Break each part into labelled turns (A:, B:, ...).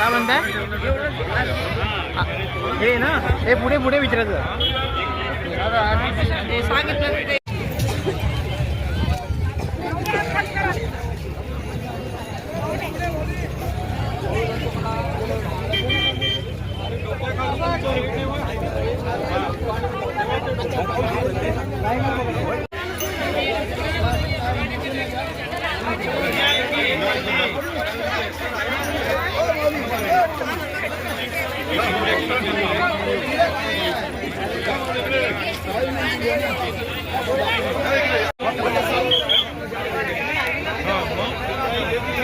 A: काय म्हणताय? हे ना हे पुढे पुढे विचारायचं. ते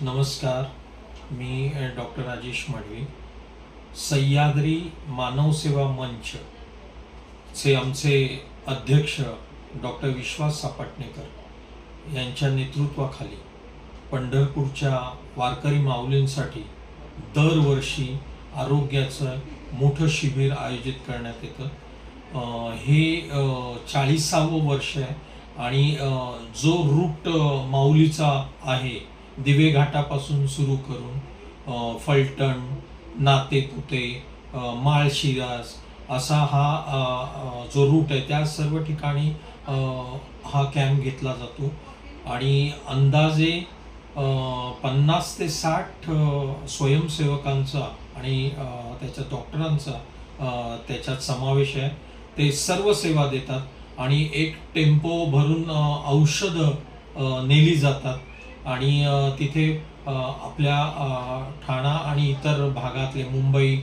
B: नमस्कार मी डॉक्टर राजेश मडवी. सह्याद्री मानव सेवा मंच चे आमचे अध्यक्ष डॉक्टर विश्वास सापटणेकर यांच्या नेतृत्वाखाली पंढरपूरच्या वारकरी माऊलींसाठी दरवर्षी आरोग्याचं मोठं शिबिर आयोजित करण्यात येतं. हे चाळीसावं वर्ष आहे. आणि जो रूट माऊलीचा आहे दिवे घाटापासून सुरू करून फलटण नातेपुते माळशिरास असा हा जो रूट आहे त्या सर्व ठिकाणी हा कॅम्प घेतला जातो. आणि अंदाजे पन्नास ते साठ स्वयंसेवकांचा आणि त्याच्या डॉक्टरांचा त्याच्यात समावेश आहे. ते सर्व सेवा देतात. आणि एक टेम्पो भरून औषधं नेली जातात. आणि तिथे आपल्या ठाणा आणि इतर भागातले मुंबई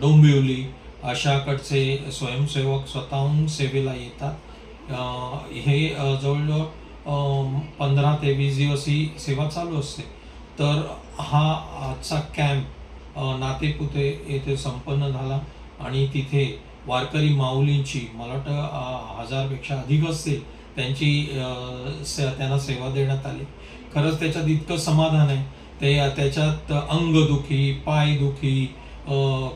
B: डोंबिवली अशाकडचे स्वयंसेवक स्वतःहून सेवेला येतात. हे जवळजवळ पंधरा ते वीस दिवस ही सेवा चालू असते. तर हा आजचा कॅम्प नातेपुते येथे संपन्न झाला आणि तिथे वारकरी माऊलींची मला वाटतं हजारपेक्षा अधिक असतील त्यांची से त्यांना सेवा देण्यात आली. खरंच त्याच्यात इतकं समाधान आहे. ते त्याच्यात अंगदुखी पायदुखी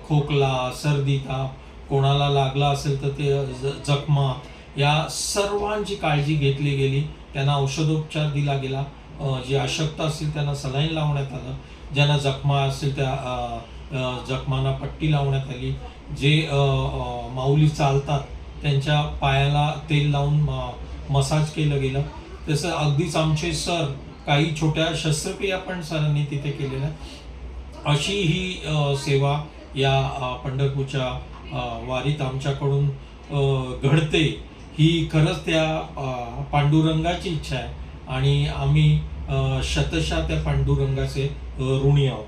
B: खोकला सर्दी ताप कोणाला लागला असेल तर ते जखमा या सर्वांची काळजी घेतली गेली. त्यांना औषधोपचार दिला गेला. जी जे अशक्त असतील त्यांना सलाईन लावण्यात आलं. ज्यांना जखमा असतील त्या जखमांना पट्टी लावण्यात आली. जे माऊली चालतात त्यांच्या पायाला तेल लावून म- मसाज केलं गेलं. तसं अगदीच आमचे सर काही छोट्या शस्त्रक्रिया पण सरांनी तिथे केलेल्या. अशी ही सेवा या पंढरपूरच्या वारीत आमच्याकडून घडते. ही खरंच त्या पांडुरंगाची इच्छा आहे. आणि आम्ही शतशा त्या पांडुरंगाचे ऋणी आहोत.